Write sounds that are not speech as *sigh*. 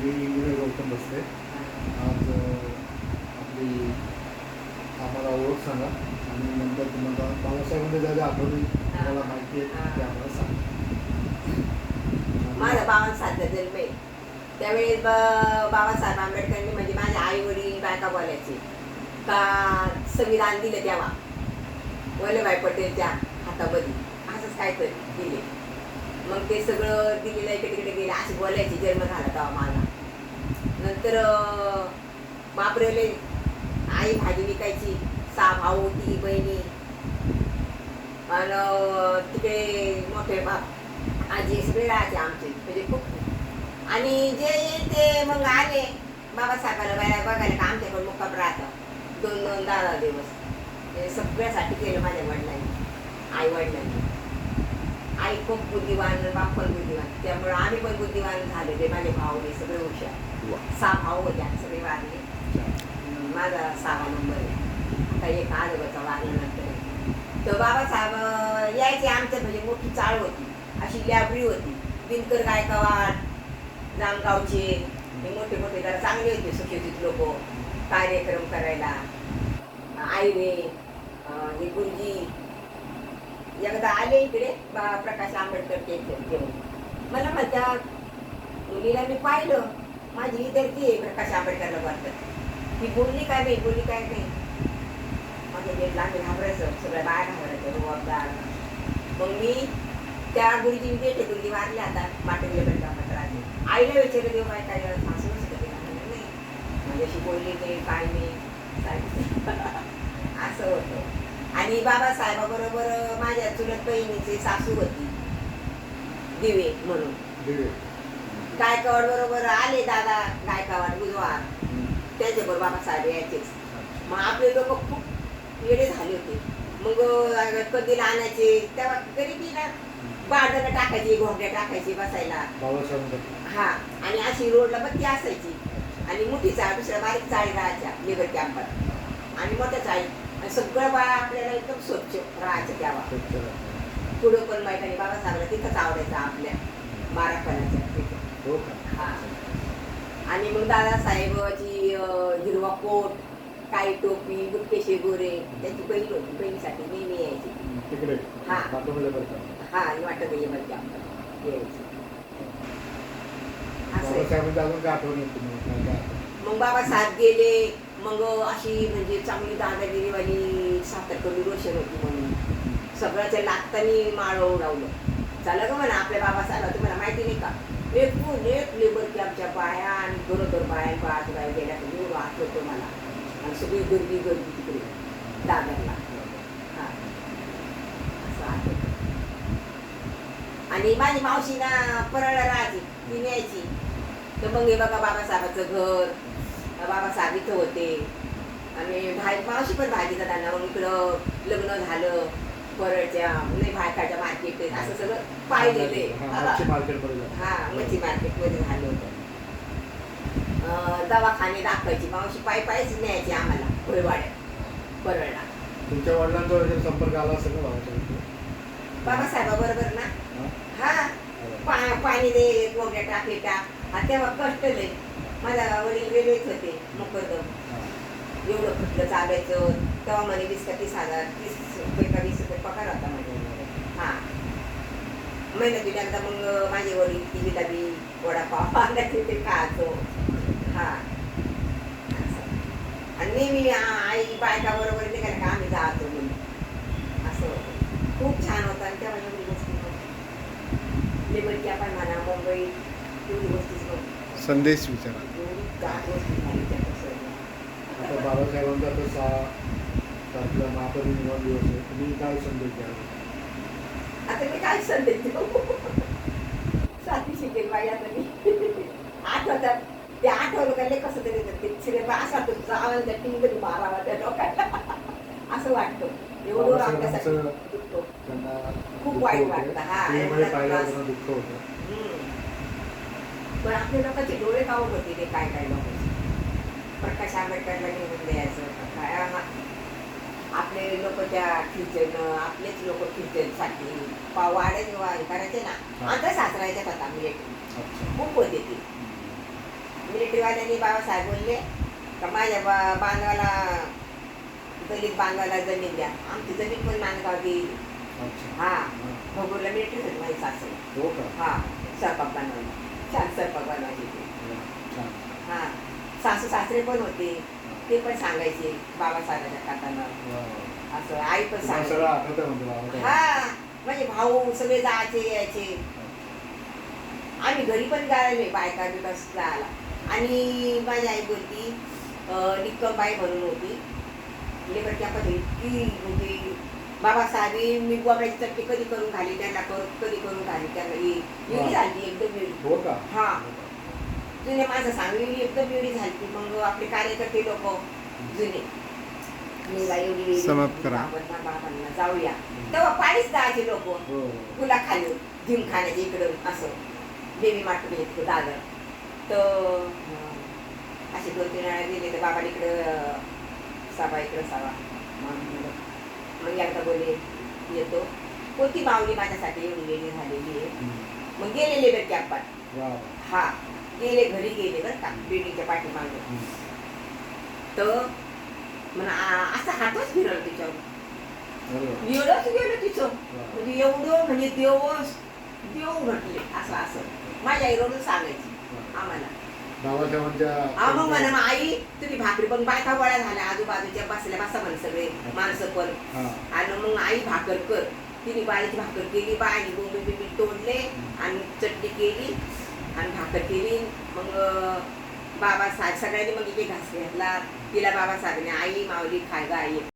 मी engineer Gautam बसते आज आपली आम्हाला ओळख सांगा. आणि नंतर तुम्हाला बाबासाहेबांनी ज्या ज्या आठवणी तुम्हाला माहिती आहे ते आम्हाला सांगा. माझा बावन सातला जन्म आहे. त्यावेळेस ब- बाबासाहेब आंबेडकरांनी म्हणजे माझे आई वडील बायका बोलायचे. का संविधान दिलं तेव्हा वल्लभभाई पटेलच्या हातामध्ये. असंच काय तरी दिले. मग ते सगळं दिलेलं इकडे तिकडे गेले. असे बोलायचे जन्म झाला तेव्हा माझा नंतर अं, बापरेले आई भाजी विकायची. सहा भाऊ होती बहिणी. आणि तिकडे मोठे बाप. आजी सगळे राहायचे आमचे. म्हणजे खूप. आणि जे ते मग आले. बाबासाहेबाला बाया बघायला का आमच्याकडे मुक्काम राहतं? दोन दोन दहा दिवस. हे सगळ्यासाठी केलं माझ्या वडिलांनी. आई वडिलांनी. आई खूप बुद्धिवान बाप पण बुद्धिवान त्यामुळे आम्ही पण बुद्धिवान झाले ते माझे भाऊ हे सगळे हुशार. सहा भाऊ होते आणि सगळे वारले. माझा सहावा नंबर आहे. आता एक आजोबाचा वारल्यानंतर. तर बाबासाहेब यायचे आमच्या म्हणजे मोठी चाळ होती. अशी लॅबरी होती. दिनकर गायकवाड जामगावचे हे मोठे मोठे जरा चांगले होते सुशिक्षित लोक. कार्यक्रम करायला. आईने अं, हे गुरुजी. एकदा आले इकडे बा प्रकाश आंबेडकर घेऊन मला माझ्या मुलीला मी पाहिलं. माझी विद्यार्थी आहे प्रकाश आंबेडकरला वाटत. ती बोलली काय नाही बोलली काय नाही. माझ्या डेटला आम्ही घाबरायचं सगळ्या बाहेर घाबरायचं रुबाबदार हो, मग मी त्या गुरुजी भेटे गुरुजी मारले आता. माटवले बंदा आईला विचारलं देऊ काय काय सासू नसतं ते नाही? माझ्याशी बोलली नाही. काय नाही. *laughs* असं होतं. आणि बाबासाहेबाबरोबर माझ्या चुलत बहिणीची सासू होती. दिवे म्हणून. गायकवाड बरोबर आले दादा गायकवाड बुधवार. त्याच्याबरोबर बाबासाहेब यायचेच मग आपले लोक खूप वेळे झाले होते. मग अं, कधीला आणायचे. तेव्हा गरिबी ना बाळदाला टाकायची घोंगड्या टाकायची बसायला. हा. आणि अशी रोडला बत्ती असायची. आणि मोठी चाळ दुसऱ्या बारीक चाळी राहायच्या लेबर कॅम्पात आणि मोठ्या चाळी सगळं बाळ आपल्याला एकदम स्वच्छ राहायचं राहतं. पुढं पण मैदानी बाबासाहेबला तिथंच आवडायचं आपल्या बारापणाच्या तिथं. हो हा. आणि मग दादासाहेबाची हिरवा कोट काळी टोपी गुटकेशे गोरे त्याची बहीण होती. बहिणीसाठी नेहमी यायची. हा. बरं हा वाटत यायची. असं? मग बाबासाहेब गेले. मग अशी म्हणजे चांगली दादागिरीवाली सातारकडून रोशन होती म्हणून. सगळ्याच्या लागतानी माळ उडवलं. चला ग म्हणा आपल्या बाबासाहेब तुम्हाला माहिती नाही का? एकूण एक लेबर आमच्या बाया आणि बरोबर बाया बाया बाया गेल्या तर एवढं होतो मला. आणि सगळी गर्दी गर्दी तिकडे. दादरला. हा. असं आहे आणि माझी मावशी ना परळला राहायची ती न्यायची तर मग हे बघा बाबासाहेबाचं घर बाबासाहेब इथं होते. आणि भाई मावशी पण भाजीचा त्यांना मग इकडं लग्न झालं परळच्या नाही भायकाच्या मार्केट असं सगळं पाहिलेलं हा, मच्छी मार्केटमध्ये. हा झालं होतं. दवाखाने दाखवायची मावशी पायी पायीच न्यायची आम्हाला भुईवाड्यात परळला. तुमच्या वडिलांचा संपर्क आला असेल ना बाबासाहेब बाबासाहेबाबरोबर ना? हा? हा. पाणी दे कोंबड्या टाके टाक. हा तेव्हा कष्ट लय. माझा वडील वेगळेच होते मुकरदम हा. एवढं कुठलं चालायचं? तेव्हा म्हणे वीस का तीस हजार तीस रुपये का वीस रुपये पगार होता म्हणजे हा. महिन्यातून एकदा मग माझे वडील ती जिलाबी वडापाव आणायचे ते खायचो. हा. आणि नेहमी आई बायका बरोबर निघाले का आम्ही जातो म्हणून. असं खूप छान होतं आणि तेव्हा एवढी गोष्टी कॅप आहे म्हणा मुंबई एवढी गोष्टीच नव्हती. संदेश विचारा. आता बाबासाहेबांचा तर सहा तारखेला महापरिनिर्वाण दिवस आहे. तुम्ही काय संदेश द्याल? आता मी काय संदेश देऊ? साथी शिकेल बाई आता मी. आठवतात. ते आठवलं का लय कसं तरी ते सिनेमा असा तो आवाज त्या मारावा त्या लोकांना. असं वाटतं. एवढं आपल्यासाठी बाबासाहेबांचं- दुखतो. त्यांना खूप वाईट. वाटतं, हा. पाहिल्यावर दुःख होतं. पण आपल्या लोकांचे डोळे काव होते ते काय काय लोकांचे प्रकाश आंबेडकरला निवडून द्यायचं का काय. आपले लोक त्या ख्रिश्चन आपलेच लोक ख्रिश्चनसाठी वाढे करायचे ना. आता सासरायच्या कथा अच्छा. खूप होते ते. लॅबरेटरीवाल्याने बाबासाहेब बोलले का माझ्या बा बांधवाला दलित बांधवाला जमीन द्या. आमची जमीन पण नांदगाव देईल हा. भोगूरला होती माझी सासू हो का? हा. स्वयंपाक बनवायला छान स्वयंपाक बनवायची हा. सासू सासरे पण होते. ते पण सांगायचे वा, वा. असं आई पण सांगायची. बाबा हा. म्हणजे भाऊ सगळे जायचे यायचे. आम्ही घरी पण गायले बायका बिकास जायला आणि माझी आई बोलती अं, निक्कमबाई म्हणून होती. लेबर कॅम्पात इतकी म्हणजे बाबासाहेब मी गोबऱ्याची चटणी कधी करून घाली त्यांना कर कधी करून घाली त्यांना ही वा. एवढी झाली एकदम हो का? हा. जुने माझं सांगली एकदम एवढी झाली. मग आपले कार्यकर्ते लोक जुने. एवढी समाप्त करा. बाबांना जाऊया. तेव्हा पाणीच जायचे लोक हो. फुला खाली जिम खाण्याच्या इकडं असं देवी माटून येत दादर तर असे दोन तीन वेळा गेले तर बाबा इकडं साबा इकडं साबा मग म्हणलं, मग एकदा बोलले येतो कोणती माऊली माझ्यासाठी एवढी वेगळी झालेली आहे. मग गेले लेबर कॅम्पात वा, वा. हा गेले घरी गेले बरं का बिल्डिंगच्या पाठीमागं. तर म्हणा असा हातच फिरवलं तिच्यावर. एवढंच गेलं तिचं म्हणजे एवढं म्हणजे देव देव म्हटले असं असं माझ्या आई रोज सांगायची. आम्हाला मग म्हणा मग आई तुम्ही भाकरी पण बायका गोळ्या झाल्या आजूबाजूच्या बसल्या बसा म्हणे सगळे माणसं पण. आणि मग आई भाकर कर. तिने बाळीची भाकर केली बाईने बोंबी बिंबी तोडले आणि चटणी केली आणि भाकर केली. मग अं, बाबासाहेब सगळ्यांनी मग इथे घास घेतला. तिला बाबासाहेबने आई माऊली खाय गा आई.